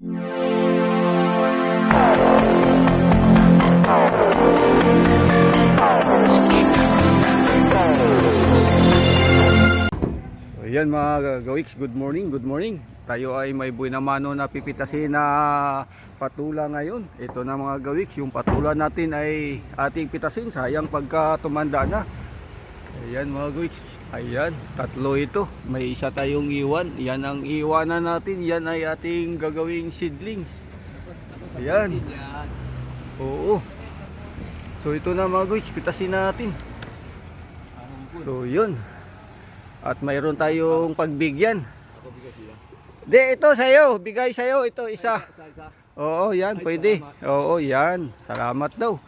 So yan mga gawiks, good morning, good morning. Tayo ay may buhay na mano na pipitasin na patula ngayon. Ito na mga gawiks, yung patula natin ay ating pitasin. Sayang pagka tumanda na. Ayan mga gawiks, ayan, tatlo ito. May isa tayong iwan. Yan ang iwanan natin. Yan ay ating gagawing seedlings. Ayan. Oo. So ito na mga gawiks, pitasin natin. So yun. At mayroon tayong pagbigyan. Di, ito sa'yo. Bigay sa'yo. Ito, isa. Oo, yan. Pwede. Oo, yan. Salamat daw.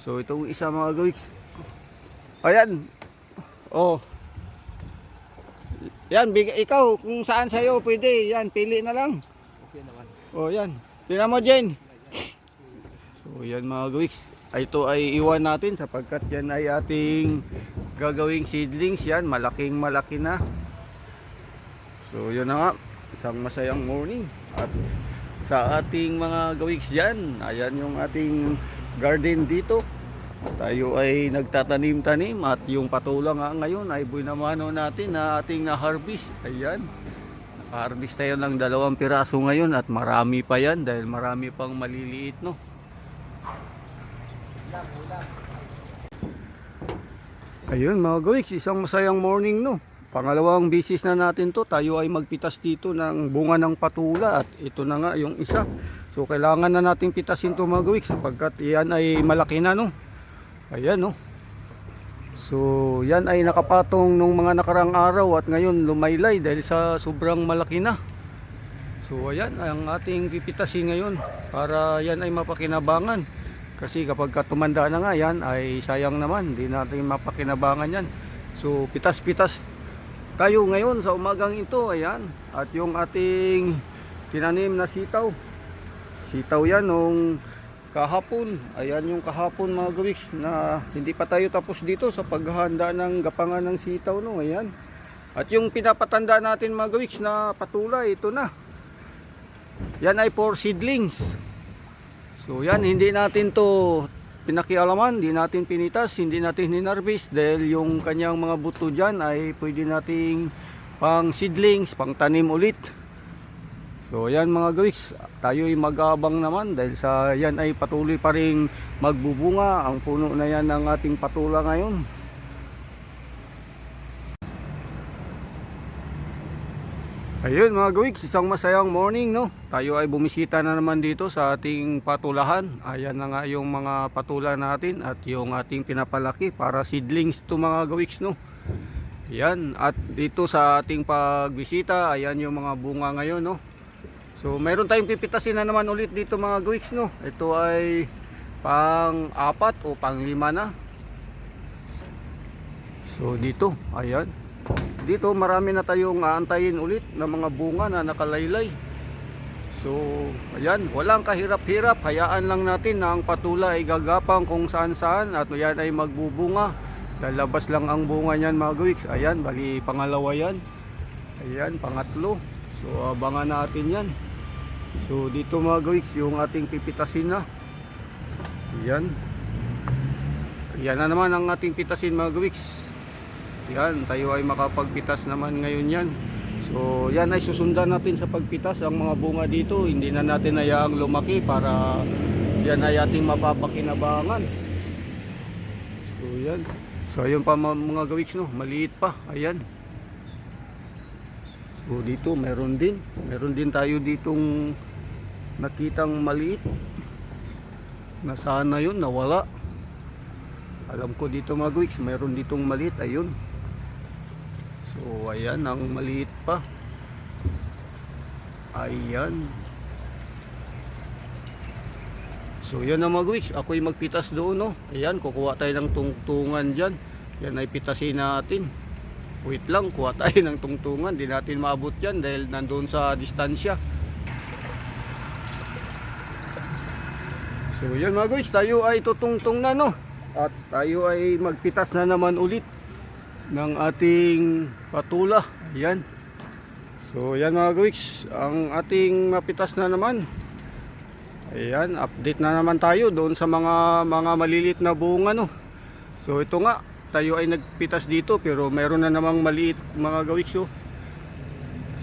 So, itong isa mga gawiks. Ayan. Oh. Yan, bigay, ikaw, kung saan sa'yo, pwede. Yan, pili na lang. Oh, yan. Tingnan mo, Jen. So, yan mga gawiks. Ito ay iwan natin sapagkat yan ay ating gagawing seedlings. Yan, malaking malaki na. So, yun na nga. Isang masayang morning. At sa ating mga gawiks dyan, ayan yung ating garden dito. Tayo ay nagtatanim-tanim at yung patula nga ngayon ay buinamano natin na ating na-harvest. Ayan. Naka-harvest tayo ng dalawang piraso ngayon at marami pa yan dahil marami pang maliliit no. Ayun mga gawiks, isang masayang morning no. Pangalawang bisis na natin to, tayo ay magpitas dito ng bunga ng patula at ito na nga yung isa. So kailangan na nating pitasin to mga gawiks sapagkat iyan ay malaki na no. Ayan no. So yan ay nakapatong nung mga nakarang araw at ngayon lumaylay dahil sa sobrang malaki na. So ayan ang ating pipitasin ngayon para yan ay mapakinabangan. Kasi kapag ka tumanda na nga yan ay sayang naman, hindi natin mapakinabangan yan. So pitas-pitas tayo ngayon sa umagang ito, ayan. At yung ating tinanim na sitaw. Sitaw yan nung kahapon. Ayan yung kahapon mga gawiks na hindi pa tayo tapos dito sa paghahanda ng gapangan ng sitaw no, ayan. At yung pinapatanda natin mga gawiks na patula, ito na. Yan ay for seedlings. So yan, hindi natin to pinakialaman, hindi natin pinitas, hindi natin hinarvest dahil yung kanyang mga buto dyan ay pwede nating pang seedlings, pang tanim ulit. So yan mga gawiks, tayo ay mag-aabang naman dahil sa yan ay patuloy pa rin magbubunga ang puno na yan ng ating patula ngayon. Ayun mga gawiks, isang masayang morning no. Tayo ay bumisita na naman dito sa ating patulahan. Ayan na nga yung mga patula natin at yung ating pinapalaki para seedlings to mga gawiks no. Ayan, at dito sa ating pagbisita, ayan yung mga bunga ngayon no. So mayroon tayong pipitasin na naman ulit dito mga gawiks no. Ito ay pang apat o pang lima na. So dito, ayan. Dito marami na tayong aantayin ulit ng mga bunga na nakalaylay. So, ayan, walang kahirap-hirap. Hayaan lang natin na ang patula ay gagapang kung saan-saan at yan ay magbubunga. Lalabas lang ang bunga niyan mga gawiks. Ayan, bali pangalawa yan. Ayan, pangatlo. So, abangan natin yan. So, dito mga gawiks, yung ating pipitasin na. Ayan. Yan na naman ang ating pitasin mga gawiks. Yan, tayo ay makapagpitas naman ngayon yan. So, yan ay susundan natin sa pagpitas ang mga bunga dito. Hindi na natin hayaang lumaki para yan ay ating mapapakinabangan. So, yan. So, ayun pa mga, mga gawiks, no? Maliit pa. Ayan. So, dito meron din. Meron din tayo ditong nakitang maliit. Na sana yun, nawala. Alam ko dito mga gawiks, meron ditong maliit. Ayun. So, ayan, ang maliit pa. Ayan. So, yan ang mga guwiks. Ako'y magpitas doon, no. Ayan, kukuha tayo ng tungtungan dyan. Yan ay pitasin natin. Wait lang, kuha tayo ng tungtungan. Di natin maabot yan dahil nandun sa distansya. So, yan mga guwiks. Tayo ay tutungtong na, no. At tayo ay magpitas na naman ulit ng ating patula. Ayan. So yan mga gawiks, ang ating mapitas na naman. Ayan, update na naman tayo doon sa mga mga malilit na bunga no. So ito nga, tayo ay nagpitas dito pero meron na namang maliit mga gawiks oh.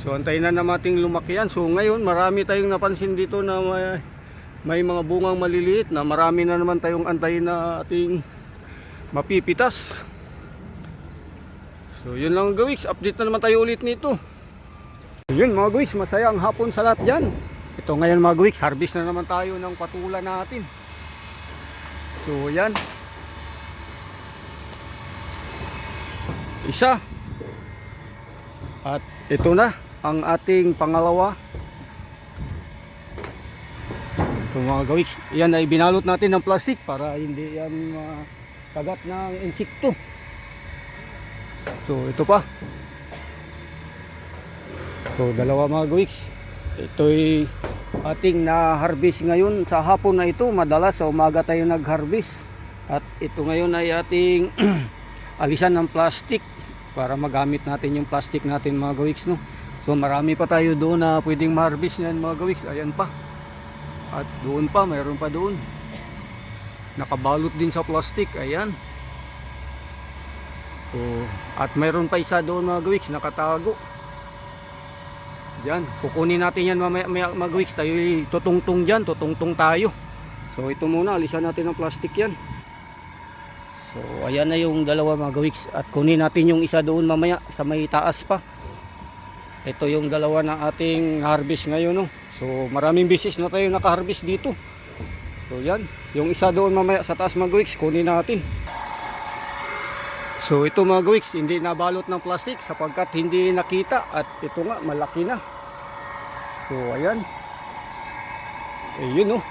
So antayin na naman ating lumaki yan. So ngayon marami tayong napansin dito na may, may mga bungang maliliit na marami na naman tayong antayin na ating mapipitas. So yun lang gawiks, update na naman tayo ulit nito. Yun mga guwiks, masaya ang hapon sa lahat dyan. Ito ngayon mga guwiks, harvest na naman tayo ng patula natin. So yan. Isa. At ito na ang ating pangalawa. So mga gawiks, yan ay binalot natin ng plastic para hindi yan kagat ng insekto. So ito pa. So dalawa mga gawiks. Ito'y ating na-harvest ngayon sa hapon na ito. Madalas sa umaga tayo nag-harvest. At ito ngayon ay ating alisan ng plastic para magamit natin yung plastic natin mga gawiks no. So marami pa tayo doon na pwedeng ma-harvest yan mga gawiks. Ayan pa. At doon pa, mayroon pa doon. Nakabalot din sa plastic. Ayan. So, at mayroon pa isa doon mga gawiks nakatago. Yan, kukunin natin yan mamaya maya, mag weeks tayo tutungtong dyan, tutungtong tayo. So ito muna, alisan natin ang plastic yan. So ayan na yung dalawa mga weeks at kunin natin yung isa doon mamaya sa may taas pa. Ito yung dalawa na ating harvest ngayon no. So maraming bisis na tayo naka-harvest dito. So yan, yung isa doon mamaya sa taas mga weeks, kunin natin. So ito mga gawiks, hindi nabalot ng plastic sapagkat hindi nakita at ito nga malaki na. So ayan. Eh yun oh.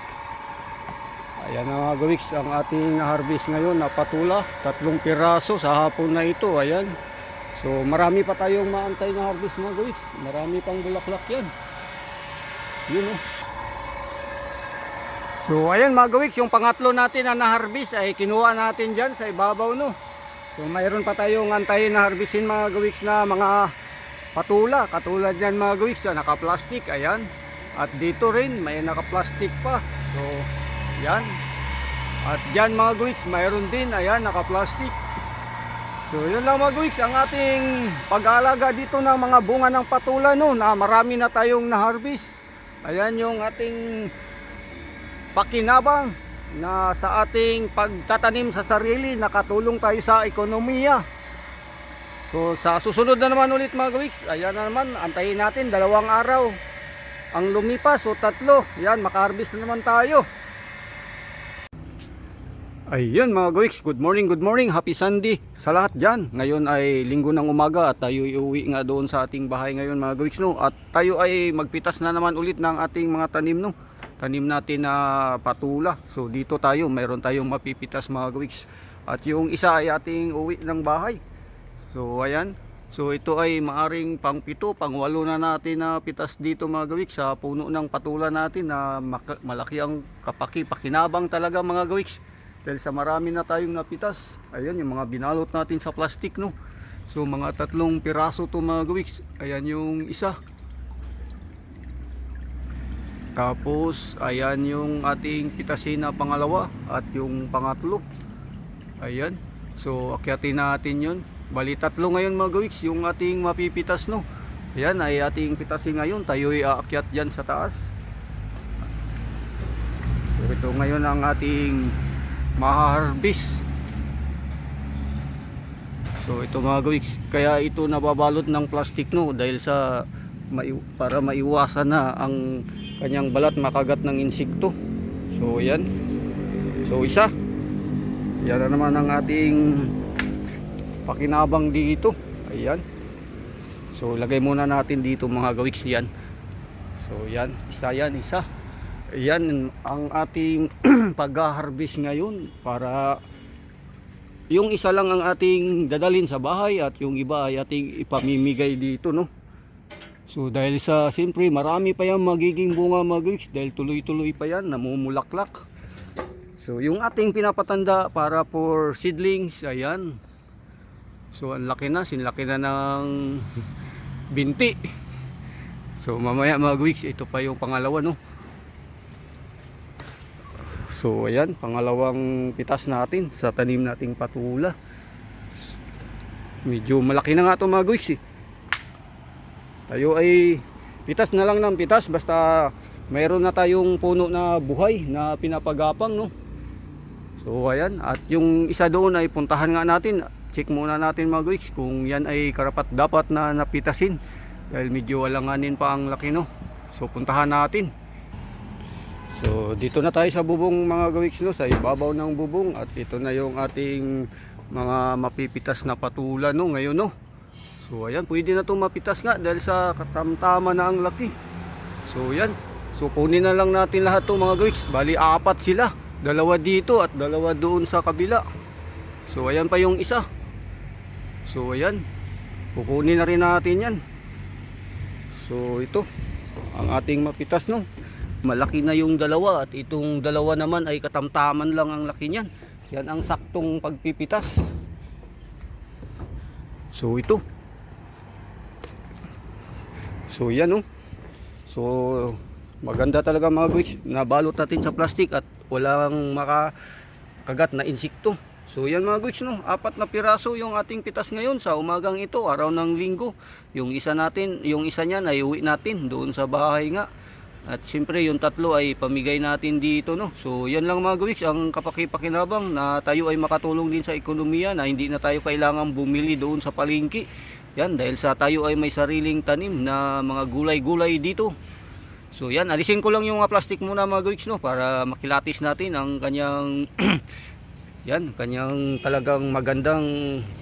Ayan na mga gawiks ang ating harvest ngayon na patula. Tatlong piraso sa hapon na ito. Ayan. So marami pa tayong maantay na harvest mga gawiks. Marami pang bulaklak yan. Yun oh. So ayan mga gawiks, yung pangatlo natin na na-harvest ay kinuha natin dyan sa ibabaw no. So mayroon pa tayong antayin na harvestin mga gawiks na mga patula. Katulad yan mga gawiks na naka-plastic. Ayan. At dito rin may naka-plastic pa. So yan. At dyan mga gawiks mayroon din. Ayan naka-plastic. So yun lang mga gawiks ang ating pag-aalaga dito ng mga bunga ng patula no na marami na tayong na-harvest. Ayan yung ating pakinabang na sa ating pagtatanim sa sarili nakatulong tayo sa ekonomiya. So sa susunod na naman ulit mga gawiks ayan na naman antayin natin dalawang araw. Ang lumipas o tatlo yan makaharvest na naman tayo ayun mga gawiks good morning good morning happy sunday sa lahat dyan ngayon ay linggo ng umaga at tayo iuwi nga doon sa ating bahay ngayon mga gawiks no at tayo ay magpitas na naman ulit ng ating mga tanim no tanim natin na patula. So dito tayo, mayroon tayong mapipitas mga gawiks. At yung isa ay ating uwi ng bahay. So ayan. So ito ay maaring pang pito, pang walo na natin na pitas dito mga gawiks sa puno ng patula natin na malaki ang kapaki, pakinabang talaga mga gawiks. Dahil sa marami na tayong napitas. Ayan yung mga binalot natin sa plastic no. So mga tatlong piraso to mga gawiks. Ayan yung isa. Tapos, ayan yung ating pitasin na pangalawa at yung pangatlo. Ayan. So, akyatin natin yun. Bali, tatlo ngayon mga gawiks, yung ating mapipitas, no? Ayan, ay ating pitasin ngayon. Tayo ay aakyat dyan sa taas. So, ito ngayon ang ating mahaharbis. So, ito mga gawiks, kaya ito nababalot ng plastic, no? Dahil sa para maiwasan na ang kanyang balat makagat ng insekto. So yan. So isa. Yan na naman ang ating pakinabang dito. Ayan. So lagay muna natin dito mga gawiks yan. So yan, isa yan, isa. Yan ang ating pag-harvest ngayon para yung isa lang ang ating dadalhin sa bahay at yung iba ay ating ipamimigay dito no. So dahil sa siyempre marami pa yan magiging bunga mag dahil tuloy-tuloy pa yan namumulaklak. So yung ating pinapatanda para for seedlings ayan. So ang laki na, sinlaki na ng binti. So mamaya mga weeks, ito pa yung pangalawa no. So ayan, pangalawang pitas natin sa tanim nating patula. Medyo malaki na nga ito mga weeks eh. Tayo ay pitas na lang ng pitas basta mayroon na tayong puno na buhay na pinapagapang no. So ayan, at yung isa doon ay puntahan nga natin. Check muna natin mga weeks kung yan ay karapat dapat na napitasin. Dahil medyo walanganin pa ang laki no. So puntahan natin. So dito na tayo sa bubong mga gawiks no, sa ibabaw ng bubong at ito na yung ating mga mapipitas na patula no ngayon no. So ayan, pwede na 'tong mapitas nga dahil sa katamtama na ang laki. So ayan. So kunin na lang natin lahat 'to mga gawiks. Bali apat sila. Dalawa dito at dalawa doon sa kabila. So ayan pa yung isa. So ayan. Kukunin na rin natin 'yan. So ito ang ating mapitas no. Malaki na yung dalawa at itong dalawa naman ay katamtaman lang ang laki niyan. Yan ang saktong pagpipitas. So ito. So yan oh. So maganda talaga mga guys. Nabalot natin sa plastic at walang makakagat na insekto. So yan mga guys no, apat na piraso yung ating pitas ngayon sa umagang ito, araw ng linggo. Yung isa natin, yung isa niyan ay uwi natin doon sa bahay nga. At siyempre yung tatlo ay pamigay natin dito no. So yan lang mga guys, ang kapakipakinabang na tayo ay makatulong din sa ekonomiya na hindi na tayo kailangan bumili doon sa palengke. Yan dahil sa tayo ay may sariling tanim na mga gulay-gulay dito. So yan, alisin ko lang yung mga plastic muna mga guys no para makilatis natin ang kanyang yan, kanyang talagang magandang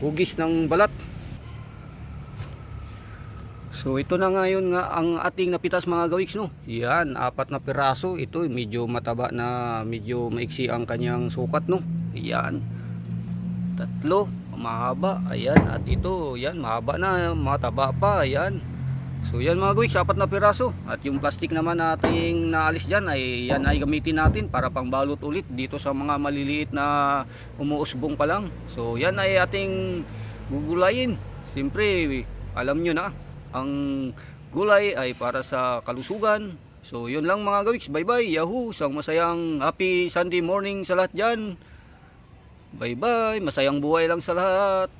hugis ng balat. So ito na ngayon nga ang ating napitas mga gawiks no. Yan, apat na piraso. Ito medyo mataba na medyo maiksi ang kanyang sukat no. Yan. Tatlo, mahaba. Ayan, at ito, yan, mahaba na, mataba pa. Ayan. So yan mga gawiks, apat na piraso. At yung plastic naman nating naalis dyan ay yan ay gamitin natin para pangbalot ulit dito sa mga maliliit na umuusbong pa lang. So yan ay ating gugulayin. Siyempre, alam nyo na, ang gulay ay para sa kalusugan. So yun lang mga gawiks, bye bye, yahoo, isang masayang happy Sunday morning sa lahat dyan. Bye bye, masayang buhay lang sa lahat.